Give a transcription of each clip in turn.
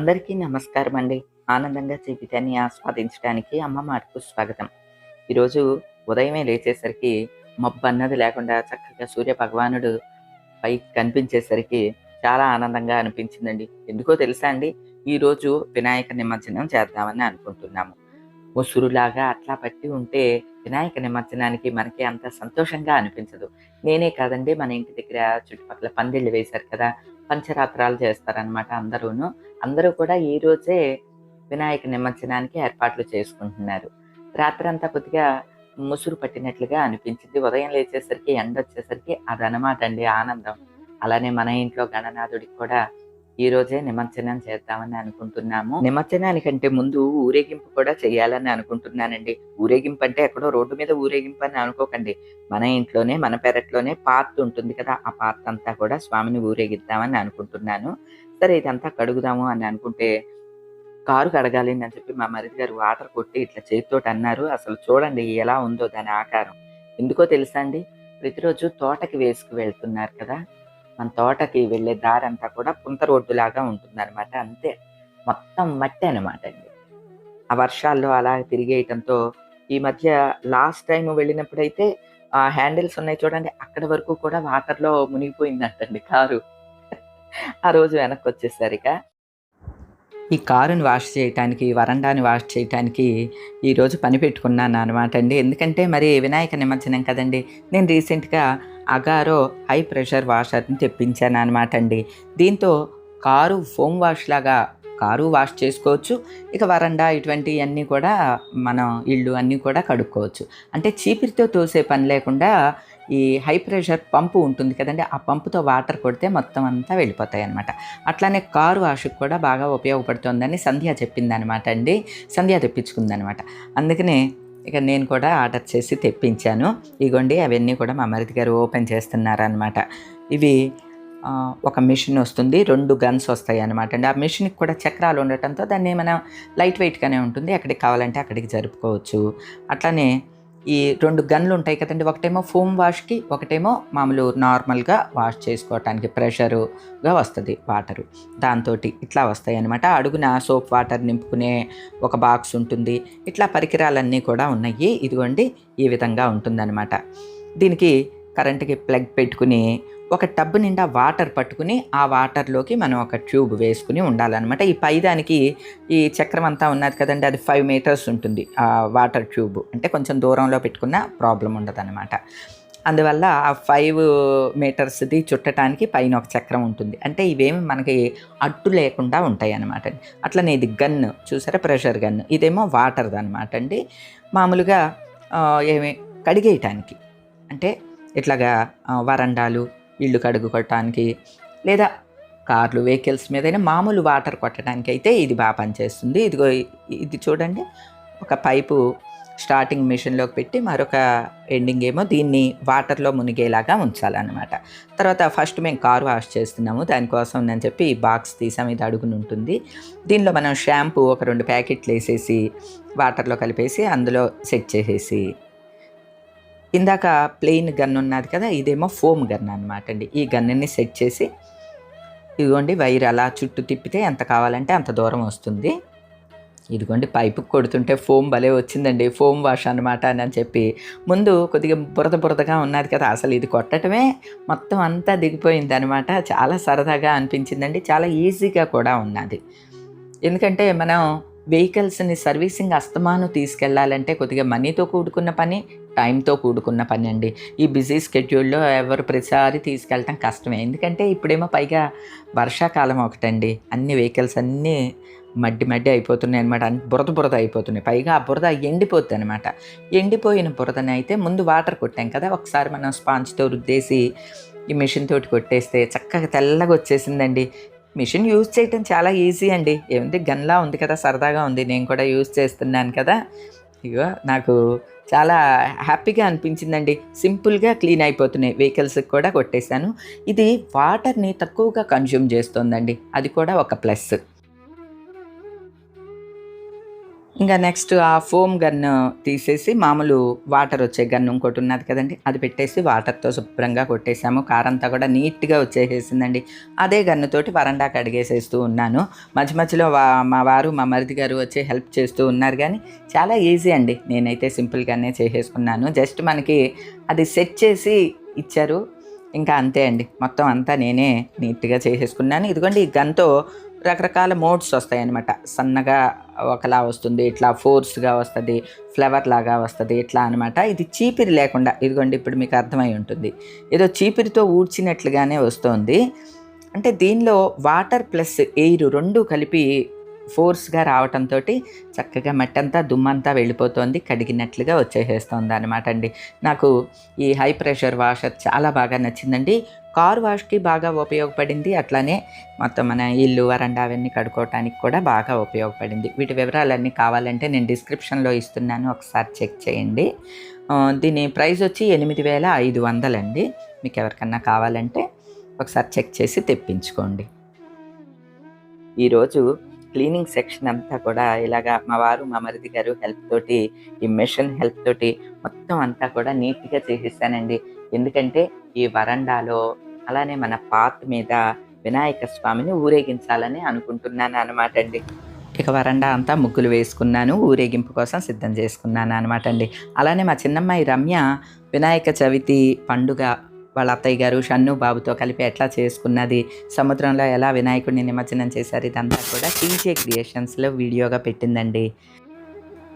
అందరికీ నమస్కారం అండి ఆనందంగా జీవితాన్ని ఆస్వాదించడానికి అమ్మ మాటకు స్వాగతం. ఈరోజు ఉదయమే లేచేసరికి మబ్బు అన్నది లేకుండా చక్కగా సూర్య భగవానుడు పైకి కనిపించేసరికి చాలా ఆనందంగా అనిపించిందండి. ఎందుకో తెలుసా అండి? ఈరోజు వినాయక నిమజ్జనం చేద్దామని అనుకుంటున్నాము. ముసురులాగా అట్లా పట్టి ఉంటే వినాయక నిమజ్జనానికి మనకి అంత సంతోషంగా అనిపించదు. నేనే కాదండి మన ఇంటి దగ్గర చుట్టుపక్కల పందిళ్ళు వేశారు కదా పంచరాత్రాలు చేస్తారనమాట అందరూను. అందరూ కూడా ఈ రోజే వినాయక నిమజ్జనానికి ఏర్పాట్లు చేసుకుంటున్నారు. రాత్రంతా కొద్దిగా ముసురు పట్టినట్లుగా అనిపించింది. ఉదయం లేచేసరికి ఎండ వచ్చేసరికి అదనమాట అండి ఆనందం. అలానే మన ఇంట్లో గణనాథుడికి కూడా ఈ రోజే నిమజ్జనం చేద్దామని అనుకుంటున్నాము. నిమజ్జనానికంటే ముందు ఊరేగింపు కూడా చేయాలని అనుకుంటున్నానండి. ఊరేగింపు అంటే ఎక్కడో రోడ్డు మీద ఊరేగింపు అని అనుకోకండి. మన ఇంట్లోనే మన పెరట్లోనే పాత్ ఉంటుంది కదా ఆ పాత్ అంతా కూడా స్వామిని ఊరేగిద్దామని అనుకుంటున్నాను. సరే ఇదంతా కడుగుదాము అని అనుకుంటే కారు కడగాలి అని చెప్పి మా మరిది గారు వాటర్ కొట్టి ఇట్లా చేతితోటి అన్నారు. అసలు చూడండి ఎలా ఉందో దాని ఆకారం. ఎందుకో తెలుసా అండి? ప్రతిరోజు తోటకి వేసుకు వెళ్తున్నారు కదా. మన తోటకి వెళ్ళే దారి అంతా కూడా పుంత రోడ్డులాగా ఉంటుంది అనమాట అంతే. మొత్తం మట్టి అనమాట అండి. ఆ వర్షాల్లో అలా తిరిగేయటంతో ఈ మధ్య లాస్ట్ టైం వెళ్ళినప్పుడైతే ఆ హ్యాండిల్స్ ఉన్నాయి చూడండి అక్కడి వరకు కూడా వాటర్లో మునిగిపోయిందంటండి కారు. ఆ రోజు వెనక్కి వచ్చేసరిక ఈ కారుని వాష్ చేయటానికి వరండాని వాష్ చేయటానికి ఈరోజు పని పెట్టుకున్నాను అనమాట అండి. ఎందుకంటే మరి వినాయక నిమజ్జనం కదండి. నేను రీసెంట్గా అగారో హై ప్రెషర్ వాషర్ని తెప్పించాను అనమాట అండి. దీంతో కారు ఫోమ్ వాష్ లాగా కారు వాష్ చేసుకోవచ్చు. ఇక వరండా ఇటువంటివన్నీ కూడా మనం ఇళ్ళు అన్నీ కూడా కడుక్కోవచ్చు. అంటే చీపిరితో తోసే పని లేకుండా ఈ హై ప్రెషర్ పంపు ఉంటుంది కదండి ఆ పంపుతో వాటర్ కొడితే మొత్తం అంతా వెళ్ళిపోతాయి అనమాట అట్లానే కారు వాష్కి కూడా బాగా ఉపయోగపడుతుందని సంధ్య చెప్పిందనమాట అండి. సంధ్య తెప్పించుకుందనమాట అందుకనే ఇక నేను కూడా ఆర్డర్ చేసి తెప్పించాను. ఇగోండి అవన్నీ కూడా మా మరిది గారు ఓపెన్ చేస్తున్నారనమాట ఇవి ఒక మిషన్ వస్తుంది రెండు గన్స్ వస్తాయి అనమాట అండి. ఆ మిషన్కి కూడా చక్రాలు ఉండటంతో దాన్ని మనం లైట్ వెయిట్గానే ఉంటుంది. ఎక్కడికి కావాలంటే అక్కడికి జరుపుకోవచ్చు. అట్లానే ఈ రెండు గన్లు ఉంటాయి కదండి. ఒకటేమో ఫోమ్ వాష్కి ఒకటేమో మామూలు నార్మల్గా వాష్ చేసుకోవటానికి ప్రెషరుగా వస్తుంది వాటరు. దాంతో ఇట్లా వస్తాయి అనమాట అడుగున సోప్ వాటర్ నింపుకునే ఒక బాక్స్ ఉంటుంది. ఇట్లా పరికరాలన్నీ కూడా ఉన్నాయి. ఇదిగోండి ఈ విధంగా ఉంటుందన్నమాట. దీనికి కరెంట్కి ప్లగ్ పెట్టుకుని ఒక టబ్ నిండా వాటర్ పట్టుకుని ఆ వాటర్లోకి మనం ఒక ట్యూబ్ వేసుకుని ఉండాలన్నమాట. ఈ పైదానికి ఈ చక్రం అంతా ఉన్నది కదండి అది ఫైవ్ మీటర్స్ ఉంటుంది ఆ వాటర్ ట్యూబ్. అంటే కొంచెం దూరంలో పెట్టుకున్న ప్రాబ్లం ఉండదు అందువల్ల ఆ ఫైవ్ మీటర్స్ది చుట్టడానికి పైన ఒక చక్రం ఉంటుంది. అంటే ఇవేమి మనకి అడ్డు లేకుండా ఉంటాయి అన్నమాట అట్లనే ఇది గన్ చూసారా? Pressure gun. ఇదేమో వాటర్ది అనమాట అండి. మామూలుగా ఏమి కడిగేయటానికి. అంటే ఇట్లాగా వరండాలు ఇల్లు కడుగుకోవటానికి లేదా కార్లు వెహికల్స్ మీదైనా మామూలు వాటర్ కొట్టడానికి అయితే ఇది బాగా పనిచేస్తుంది. ఇదిగో ఇది చూడండి. ఒక పైపు స్టార్టింగ్ మిషన్లోకి పెట్టి మరొక ఎండింగ్ ఏమో దీన్ని వాటర్లో మునిగేలాగా ఉంచాలన్నమాట. తర్వాత ఫస్ట్ మేము కారు వాష్ చేస్తున్నాము. దానికోసం అని చెప్పి ఈ బాక్స్ తీసాం. ఇది అడుగుని ఉంటుంది. దీనిలో మనం షాంపూ ఒక రెండు ప్యాకెట్లు వేసేసి వాటర్లో కలిపేసి అందులో సెట్ చేసేసి ఇందాక ప్లెయిన్ గన్ ఉన్నది కదా ఇదేమో ఫోమ్ గన్ అనమాట అండి. ఈ గన్ని సెట్ చేసి ఇదిగోండి వైర్ అలా చుట్టూ తిప్పితే ఎంత కావాలంటే అంత దూరం వస్తుంది. ఇదిగోండి పైపు కొడుతుంటే ఫోమ్ భలే వచ్చిందండి ఫోమ్ వాష్ అనమాట అని అని చెప్పి. ముందు కొద్దిగా బురద బురదగా ఉన్నది కదా అసలు ఇది కొట్టడమే మొత్తం అంతా దిగిపోయింది అనమాట చాలా సరదాగా అనిపించిందండి చాలా ఈజీగా కూడా ఉన్నది. ఎందుకంటే మనం వెహికల్స్ని సర్వీసింగ్ అస్తమాను తీసుకెళ్ళాలంటే కొద్దిగా మనీతో కూడుకున్న పని టైంతో కూడుకున్న పని అండి. ఈ బిజీ స్కెడ్యూల్లో ఎవరు ప్రతిసారి తీసుకెళ్ళటం కష్టమే. ఎందుకంటే ఇప్పుడేమో పైగా వర్షాకాలం ఒకటండి. అన్ని వెహికల్స్ అన్నీ మడ్డి మడ్డి అయిపోతున్నాయి అనమాట అన్ని బురద బురద అయిపోతున్నాయి. పైగా ఆ బురద ఎండిపోద్ది అనమాట ఎండిపోయిన బురదని అయితే ముందు వాటర్ కొట్టాం కదా ఒకసారి మనం స్పాంజ్తో రుద్దేసి ఈ మిషన్ తోటి కొట్టేస్తే చక్కగా తెల్లగా వచ్చేసిందండి. మిషన్ యూజ్ చేయటం చాలా ఈజీ అండి. ఏమిటి గన్లా ఉంది కదా సరదాగా ఉంది. నేను కూడా యూజ్ చేస్తున్నాను కదా. ఇగో నాకు చాలా హ్యాపీగా అనిపించిందండి. సింపుల్గా క్లీన్ అయిపోతున్నాయి. వెహికల్స్కి కూడా కొట్టేశాను. ఇది వాటర్ని తక్కువగా కన్జ్యూమ్ చేస్తుందండి. అది కూడా ఒక ప్లస్. ఇంకా నెక్స్ట్ ఆ ఫోమ్ గన్ తీసేసి మామూలు వాటర్ వచ్చే గన్ను ఇంకోటి ఉన్నది కదండి అది పెట్టేసి వాటర్తో శుభ్రంగా కొట్టేసాము. కారంతా కూడా నీట్గా వచ్చేసేసిందండి అదే గన్నుతోటి వరండాకి అడిగేసేస్తూ ఉన్నాను. మధ్య మధ్యలో వా మా వారు మా మరిది గారు వచ్చి హెల్ప్ చేస్తూ ఉన్నారు కానీ చాలా ఈజీ అండి. నేనైతే సింపుల్గానే చేసేసుకున్నాను. జస్ట్ మనకి అది సెట్ చేసి ఇచ్చారు. ఇంకా అంతే అండి. మొత్తం అంతా నేనే నీట్గా చేసేసుకున్నాను. ఇదిగోండి ఈ గన్తో రకరకాల మోడ్స్ వస్తాయి అన్నమాట సన్నగా ఒకలా వస్తుంది ఇట్లా ఫోర్స్గా వస్తుంది ఫ్లవర్ లాగా వస్తుంది ఇట్లా అనమాట ఇది చీపిరి లేకుండా ఇదిగోండి ఇప్పుడు మీకు అర్థమై ఉంటుంది. ఏదో చీపిరితో ఊడ్చినట్లుగానే వస్తుంది. అంటే దీనిలో వాటర్ ప్లస్ ఎయిర్ రెండు కలిపి ఫోర్స్గా రావటంతో చక్కగా మట్టంతా దుమ్మంతా వెళ్ళిపోతుంది కడిగినట్లుగా వచ్చేసేస్తుంది అనమాట అండి. నాకు ఈ హై ప్రెషర్ వాషర్ చాలా బాగా నచ్చిందండి. కార్ వాష్కి బాగా ఉపయోగపడింది. అట్లానే మొత్తం మన ఇల్లు వరండా అవన్నీ కడుక్కోవటానికి కూడా బాగా ఉపయోగపడింది. వీటి వివరాలన్నీ కావాలంటే నేను డిస్క్రిప్షన్లో ఇస్తున్నాను. ఒకసారి చెక్ చేయండి. దీని ప్రైస్ వచ్చి ఎనిమిది వేల ఐదు వందలండి మీకు ఎవరికన్నా కావాలంటే ఒకసారి చెక్ చేసి తెప్పించుకోండి. ఈరోజు క్లీనింగ్ సెక్షన్ అంతా కూడా ఇలాగా మా వారు మా మరిది గారు హెల్ప్ తోటి ఈ మెషిన్ హెల్ప్ తోటి మొత్తం అంతా కూడా నీట్గా చేసేసానండి. ఎందుకంటే ఈ వరండాలో అలానే మన పాత్ మీద వినాయక స్వామిని ఊరేగించాలని అనుకుంటున్నాను అనమాట అండి. ఇక వరండా అంతా ముగ్గులు వేసుకున్నాను ఊరేగింపు కోసం సిద్ధం చేసుకున్నాను అనమాట అండి. అలానే మా చిన్నమ్మాయి రమ్య వినాయక చవితి పండుగ వాళ్ళ అత్తయ్య గారు షన్ను బాబుతో కలిపి ఎట్లా చేసుకున్నది సముద్రంలో ఎలా వినాయకుడిని నిమజ్జనం చేశారు ఇదంతా కూడా టీజే క్రియేషన్స్లో వీడియోగా పెట్టిందండి.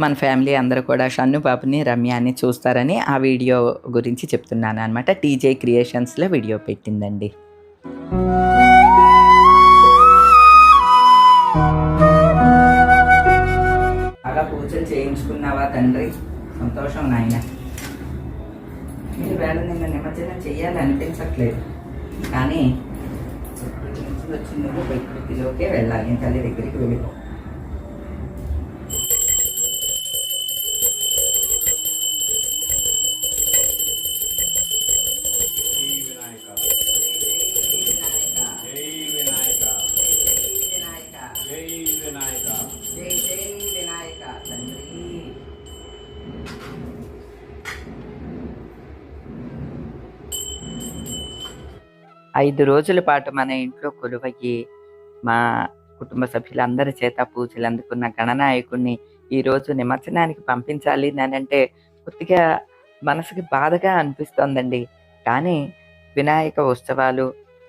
మన ఫ్యామిలీ అందరూ కూడా షన్ను బాబుని రమ్యాని చూస్తారని ఆ వీడియో గురించి చెప్తున్నాను అనమాట టీజే క్రియేషన్స్లో వీడియో పెట్టిందండి. బాగా పూజలు చేయించుకున్నావా తండ్రి? సంతోషం నాయన. మీరు వేళ నిన్న నిమజ్జనం చేయాలనిపించట్లేదు. కానీ ప్రకృతి వచ్చి నువ్వు ప్రకృతిలోకే వెళ్ళాలి. తల్లి దగ్గరికి వెళ్ళిపో. ఐదు రోజుల పాటు మన ఇంట్లో కొలువయ్యి మా కుటుంబ సభ్యులందరి చేత పూజలు అందుకున్న గణనాయకుడిని ఈ రోజు నిమజ్జనానికి పంపించాలి అంటే కొద్దిగా మనసుకి బాధగా అనిపిస్తోందండి. కానీ వినాయక ఉత్సవాలు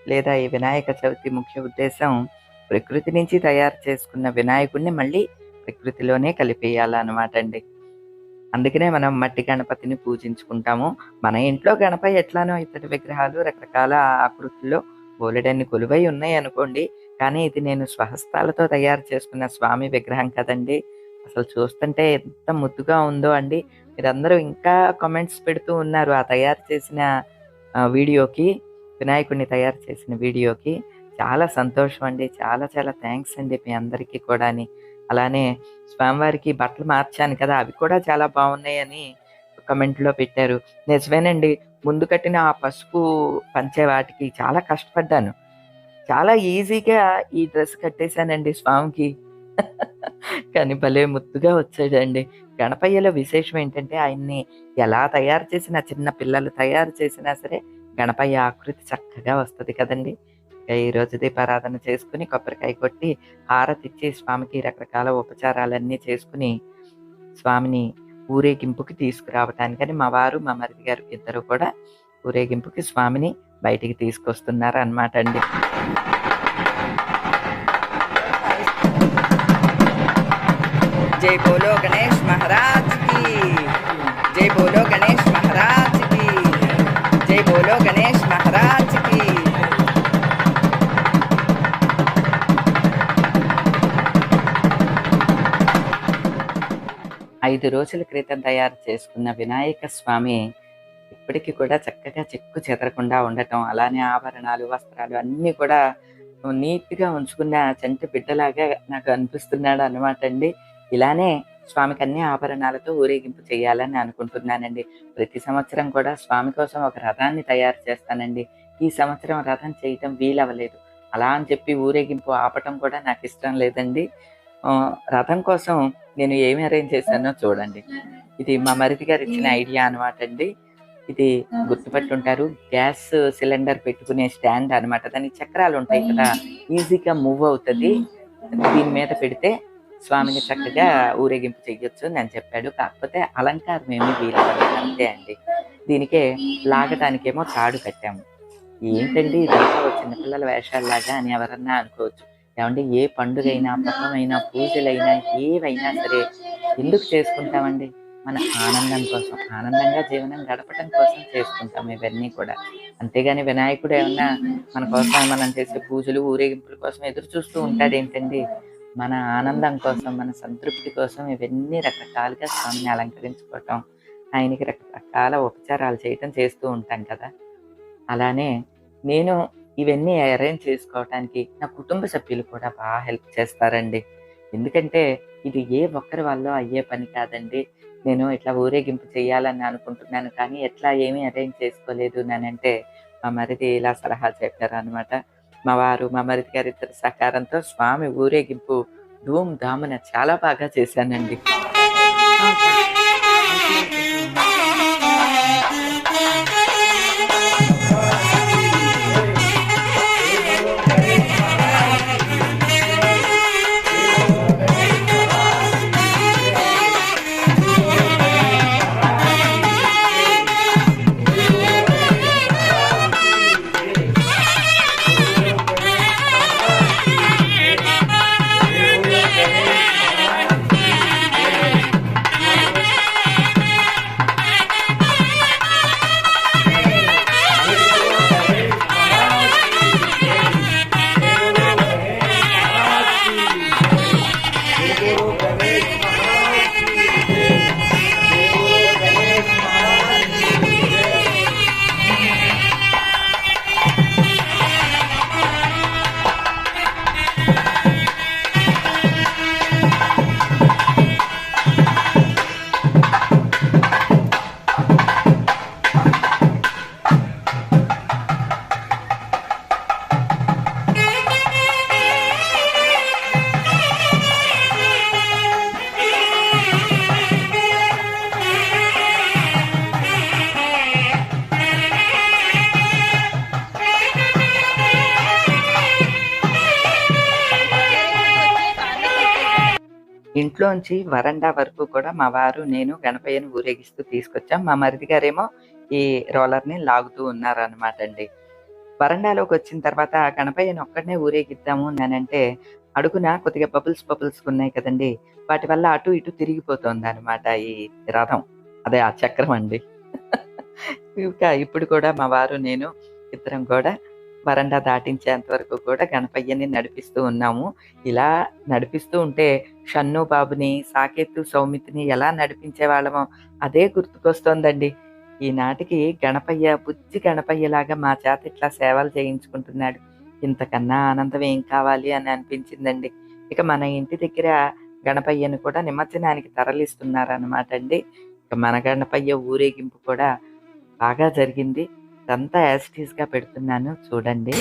లేదా ఈ వినాయక చవితి ముఖ్య ఉద్దేశం ప్రకృతి నుంచి తయారు చేసుకున్న వినాయకుడిని మళ్ళీ ప్రకృతిలోనే కలిపేయాలన్నమాట అండి. అందుకనే మనం మట్టి గణపతిని పూజించుకుంటాము. మన ఇంట్లో గణపతి ఎట్లానో ఇతడి విగ్రహాలు రకరకాల ఆకృతుల్లో బోలెడన్ని కొలువై ఉన్నాయి అనుకోండి. కానీ ఇది నేను స్వహస్తాలతో తయారు చేసుకున్న స్వామి విగ్రహం కదండి. అసలు చూస్తుంటే ఎంత ముద్దుగా ఉందో అండి. మీరందరూ ఇంకా కామెంట్స్ పెడుతూ ఉన్నారు ఆ తయారు చేసిన వీడియోకి వినాయకుడిని తయారు చేసిన వీడియోకి. చాలా సంతోషం అండి. చాలా చాలా థ్యాంక్స్ అండి మీ అందరికీ కూడాని. అలానే స్వామివారికి బట్టలు మార్చాను కదా అవి కూడా చాలా బాగున్నాయని కమెంట్లో పెట్టారు. నిజమేనండి ముందు కట్టిన ఆ పసుపు పంచే వాటికి చాలా కష్టపడ్డాను. చాలా ఈజీగా ఈ డ్రెస్ కట్టేశానండి స్వామికి. కానీ భలే ముద్దుగా వచ్చాడండి. గణపయ్యలో విశేషం ఏంటంటే ఆయన్ని ఎలా తయారు చేసినా చిన్న పిల్లలు తయారు చేసినా సరే గణపయ్య ఆకృతి చక్కగా వస్తుంది కదండి. ఈ రోజు దీపారాధన చేసుకుని కొబ్బరికాయ కొట్టి హారతి ఇచ్చి స్వామికి రకరకాల ఉపచారాలన్నీ చేసుకుని స్వామిని ఊరేగింపుకి తీసుకురావటానికని మా వారు మా మరిది గారు ఇద్దరు కూడా ఊరేగింపుకి స్వామిని బయటికి తీసుకొస్తున్నారు అన్నమాట అండి. జై బోలో గణేష్ మహారాజ్. ఐదు రోజుల క్రితం తయారు చేసుకున్న వినాయక స్వామి ఇప్పటికీ కూడా చక్కగా చెక్కు చెదరకుండా ఉండటం అలానే ఆభరణాలు వస్త్రాలు అన్నీ కూడా నీట్గా ఉంచుకున్న చంటి బిడ్డలాగా నాకు అనిపిస్తున్నాడు అనమాట అండి. ఇలానే స్వామికి అన్ని ఆభరణాలతో ఊరేగింపు చేయాలని అనుకుంటున్నానండి. ప్రతి సంవత్సరం కూడా స్వామి కోసం ఒక రథాన్ని తయారు చేస్తానండి. ఈ సంవత్సరం రథం చేయటం వీలవ్వలేదు. అలా అని చెప్పి ఊరేగింపు ఆపటం కూడా నాకు ఇష్టం లేదండి. రథం కోసం నేను ఏమి అరేంజ్ చేశానో చూడండి. ఇది మా మరిది గారు ఇచ్చిన ఐడియా అనమాట అండి. ఇది గుర్తుపట్టుంటారు. గ్యాస్ సిలిండర్ పెట్టుకునే స్టాండ్ అన్నమాట. దానికి చక్రాలు ఉంటాయి కదా. ఈజీగా మూవ్ అవుతుంది. దీని మీద పెడితే స్వామిని చక్కగా ఊరేగింపు చెయ్యొచ్చు అని చెప్పాడు. కాకపోతే అలంకారం ఏమి వీలవ్వదు అంతే అండి. దీనికే లాగటానికేమో తాడు కట్టాము. ఏంటండి? ఇదంతా చిన్నపిల్లల వేషాల్లాగా అని ఎవరన్నా అనుకోవచ్చు. ఏమంటే ఏ పండుగైనా పక్కమైనా పూజలైనా ఏవైనా సరే ఎందుకు చేసుకుంటామండి? మన ఆనందం కోసం ఆనందంగా జీవనం గడపడం కోసం చేసుకుంటాం ఇవన్నీ కూడా. అంతేగాని వినాయకుడు ఏమన్నా మన కోసం మనం చేసే పూజలు ఊరేగింపుల కోసం ఎదురు చూస్తూ ఉంటాడు ఏంటండి? మన ఆనందం కోసం మన సంతృప్తి కోసం ఇవన్నీ రకరకాలుగా స్వామిని అలంకరించుకోవటం ఆయనకి రకరకాల ఉపచారాలు చేయటం చేస్తూ ఉంటాం కదా. అలానే నేను ఇవన్నీ అరేంజ్ చేసుకోవటానికి నా కుటుంబ సభ్యులు కూడా బాగా హెల్ప్ చేస్తారండి. ఎందుకంటే ఇది ఏ ఒక్కరి వల్ల అయ్యే పని కాదండి. నేను ఇట్లా ఊరేగింపు చేయాలని అనుకుంటున్నాను కానీ ఎట్లా ఏమీ అరేంజ్ చేసుకోలేదు అంటే మా మరిది ఇలా సలహా చెప్పారు అనమాట మా వారు మా మరిది గారి ఇద్దరు సహకారంతో స్వామి ఊరేగింపు ధూమ్ ధామున చాలా బాగా చేశానండి. ఇంట్లోంచి వరండా వరకు కూడా మా వారు నేను గణపయ్యను ఊరేగిస్తూ తీసుకొచ్చాం. మా మరిది గారేమో ఈ రోలర్ని లాగుతూ ఉన్నారనమాట అండి. వరండాలోకి వచ్చిన తర్వాత గణపయ్యను ఒక్కడనే ఊరేగిద్దాము అంటే అడుగున కొద్దిగా బబుల్స్ బబుల్స్ ఉన్నాయి కదండి. వాటి వల్ల అటు ఇటు తిరిగిపోతుంది అనమాట ఈ రథం. అదే ఆ చక్రం అండి. ఇంకా ఇప్పుడు కూడా మా వారు నేను ఇద్దరం కూడా వరండా దాటించేంత వరకు కూడా గణపయ్యని నడిపిస్తూ ఉన్నాము. ఇలా నడిపిస్తూ ఉంటే షన్ను బాబుని సాకేతు సౌమితిని ఎలా నడిపించే వాళ్ళమో అదే గుర్తుకొస్తోందండి. ఈనాటికి గణపయ్య బుజ్జి గణపయ్యలాగా మా చేత ఇట్లా సేవలు చేయించుకుంటున్నాడు. ఇంతకన్నా ఆనందం ఏం కావాలి అని అనిపించిందండి. ఇక మన ఇంటి దగ్గర గణపయ్యను కూడా నిమజ్జనానికి తరలిస్తున్నారు అనమాట అండి. ఇక మన గణపయ్య ఊరేగింపు కూడా బాగా జరిగింది. ఇదంతా యాజిటీస్గా పెడుతున్నాను. చూడండి.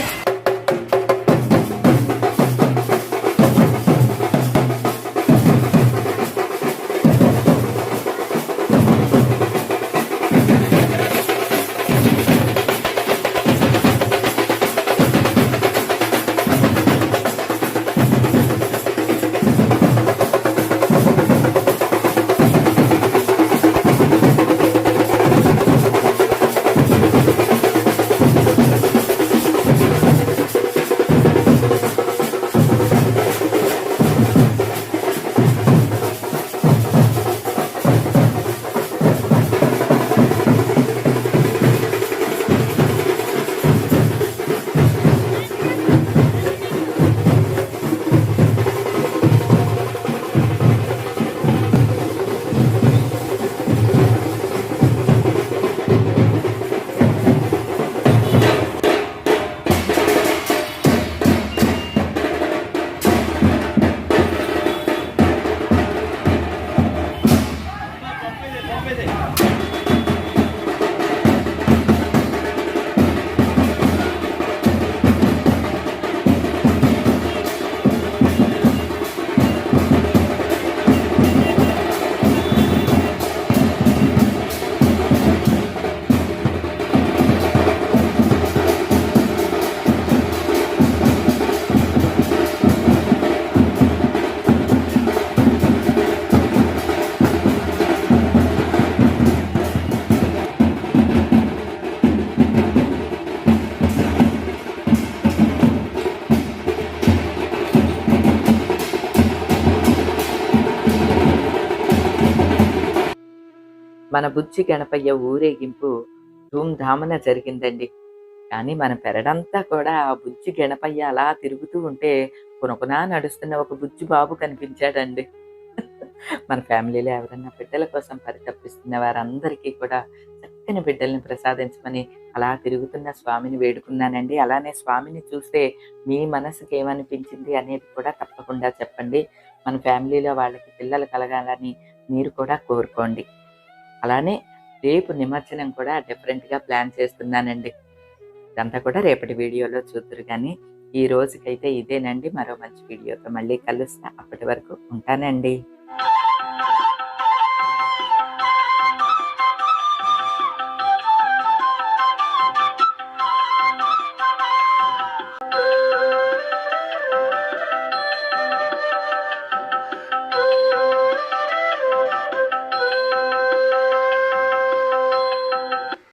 మన బుజ్జి గణపయ్య ఊరేగింపు ధూమ్ధామన జరిగిందండి. కానీ మన పెరడంతా కూడా ఆ బుజ్జి గణపయ్య అలా తిరుగుతూ ఉంటే కొనుకునా నడుస్తున్న ఒక బుజ్జి బాబు కనిపించాడండి. మన ఫ్యామిలీలో ఎవరన్నా బిడ్డల కోసం పరితప్పిస్తున్న వారందరికీ కూడా చక్కని బిడ్డల్ని ప్రసాదించమని అలా తిరుగుతున్న స్వామిని వేడుకున్నానండి. అలానే స్వామిని చూస్తే మీ మనసుకి ఏమనిపించింది అనేది కూడా తప్పకుండా చెప్పండి. మన ఫ్యామిలీలో వాళ్ళకి పిల్లలు కలగాలని మీరు కూడా కోరుకోండి. అలానే రేపు నిమజ్జనం కూడా డిఫరెంట్గా ప్లాన్ చేస్తున్నానండి. ఇదంతా కూడా రేపటి వీడియోలో చూద్దరు కానీ ఈ రోజుకైతే ఇదేనండి. మరో మంచి వీడియోతో మళ్ళీ కలుస్తా. అప్పటి వరకు ఉంటానండి.